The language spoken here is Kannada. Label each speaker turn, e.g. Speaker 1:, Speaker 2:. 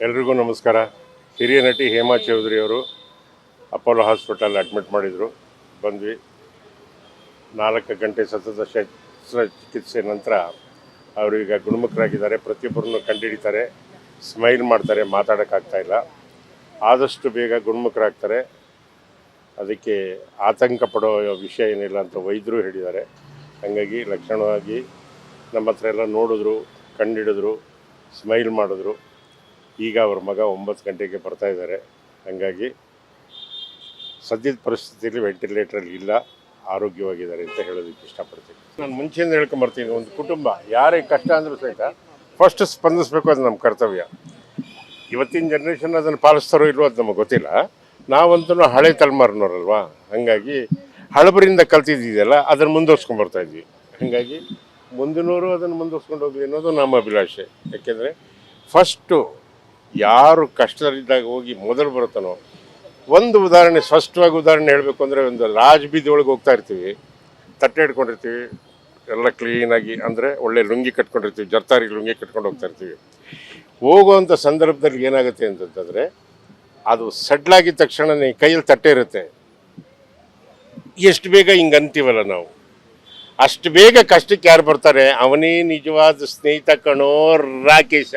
Speaker 1: ಎಲ್ರಿಗೂ ನಮಸ್ಕಾರ. ಹಿರಿಯ ನಟಿ ಹೇಮಾ ಚೌಧರಿ ಅವರು ಅಪೋಲೋ ಹಾಸ್ಪಿಟಲ್ ಅಡ್ಮಿಟ್ ಮಾಡಿದರು. ಬಂದ್ವಿ. ನಾಲ್ಕು ಗಂಟೆ ಸತತ ಶಸ್ತ್ರಚಿಕಿತ್ಸೆ ನಂತರ ಅವರು ಈಗ ಗುಣಮುಖರಾಗಿದ್ದಾರೆ. ಪ್ರತಿಯೊಬ್ಬರನ್ನು ಕಂಡುಹಿಡಿತಾರೆ ಸ್ಮೈಲ್ ಮಾಡ್ತಾರೆ. ಮಾತಾಡೋಕ್ಕಾಗ್ತಾ ಇಲ್ಲ. ಆದಷ್ಟು ಬೇಗ ಗುಣಮುಖರಾಗ್ತಾರೆ. ಅದಕ್ಕೆ ಆತಂಕ ಪಡೋ ವಿಷಯ ಏನಿಲ್ಲ ಅಂತ ವೈದ್ಯರು ಹೇಳಿದ್ದಾರೆ. ಹಾಗಾಗಿ ಲಕ್ಷಣವಾಗಿ ನಮ್ಮ ಹತ್ರ ಎಲ್ಲ ನೋಡಿದ್ರು, ಕಂಡಿಡಿದ್ರು, ಸ್ಮೈಲ್ ಮಾಡಿದ್ರು. ಈಗ ಅವ್ರ ಮಗ ಒಂಬತ್ತು ಗಂಟೆಗೆ ಬರ್ತಾ ಇದ್ದಾರೆ. ಹಾಗಾಗಿ ಸದ್ಯದ ಪರಿಸ್ಥಿತಿಯಲ್ಲಿ ವೆಂಟಿಲೇಟರ್ ಇಲ್ಲ, ಆರೋಗ್ಯವಾಗಿದ್ದಾರೆ ಅಂತ ಹೇಳೋದಕ್ಕೆ ಇಷ್ಟಪಡ್ತೀನಿ. ನಾನು ಮುಂಚೆಯಿಂದ ಹೇಳ್ಕೊಂಬರ್ತೀನಿ ಒಂದು ಕುಟುಂಬ, ಯಾರೇ ಕಷ್ಟ ಅಂದರೂ ಸಹಿತ ಫಸ್ಟ್ ಸ್ಪಂದಿಸಬೇಕು ಅದು ನಮ್ಮ ಕರ್ತವ್ಯ. ಇವತ್ತಿನ ಜನ್ರೇಷನ್ ಅದನ್ನು ಪಾಲಿಸ್ತಾರೋ ಇಲ್ವೋ ಅದು ನಮಗೆ ಗೊತ್ತಿಲ್ಲ. ನಾವಂತೂ ಹಳೆ ತಲೆಮಾರಿನವ್ರಲ್ವಾ? ಹಾಗಾಗಿ ಹಳಬರಿಂದ ಕಲ್ತಿದ್ದಿದೆಯಲ್ಲ ಅದನ್ನು ಮುಂದುವರ್ಸ್ಕೊಂಡು ಬರ್ತಾ ಇದ್ವಿ. ಹಾಗಾಗಿ ಮುಂದಿನವರು ಅದನ್ನು ಮುಂದುವರ್ಸ್ಕೊಂಡು ಹೋಗ್ಲಿ ಅನ್ನೋದು ನಮ್ಮ ಅಭಿಲಾಷೆ. ಯಾಕೆಂದರೆ ಫಸ್ಟು ಯಾರು ಕಷ್ಟದಲ್ಲಿದ್ದಾಗ ಹೋಗಿ ಮೊದಲು ಬರುತ್ತಾನೋ. ಒಂದು ಉದಾಹರಣೆ, ಸ್ಪಷ್ಟವಾಗಿ ಉದಾಹರಣೆ ಹೇಳಬೇಕು ಅಂದರೆ ಒಂದು ರಾಜ್ ಬೀದಿ ಒಳಗೆ ಹೋಗ್ತಾ ಇರ್ತೀವಿ. ತಟ್ಟೆ ಹಿಡ್ಕೊಂಡಿರ್ತೀವಿ ಎಲ್ಲ ಕ್ಲೀನಾಗಿ ಅಂದರೆ ಒಳ್ಳೆ ಲುಂಗಿ ಕಟ್ಕೊಂಡಿರ್ತೀವಿ. ಜರ್ತಾರಿ ಲುಂಗಿ ಕಟ್ಕೊಂಡು ಹೋಗ್ತಾ ಇರ್ತೀವಿ. ಹೋಗುವಂಥ ಸಂದರ್ಭದಲ್ಲಿ ಏನಾಗುತ್ತೆ ಅಂತಂತಂದರೆ, ಅದು ಸಡ್ಲಾಗಿದ್ದ ತಕ್ಷಣ ಕೈಯಲ್ಲಿ ತಟ್ಟೆ ಇರುತ್ತೆ. ಎಷ್ಟು ಬೇಗ ಹಿಂಗೆ ಅಂತೀವಲ್ಲ ನಾವು. ಅಷ್ಟು ಬೇಗ ಕಷ್ಟಕ್ಕೆ ಯಾರು ಬರ್ತಾರೆ? ಅವನೇ ನಿಜವಾದ ಸ್ನೇಹಿತ ಕಣೋ ರಾಕೇಶ.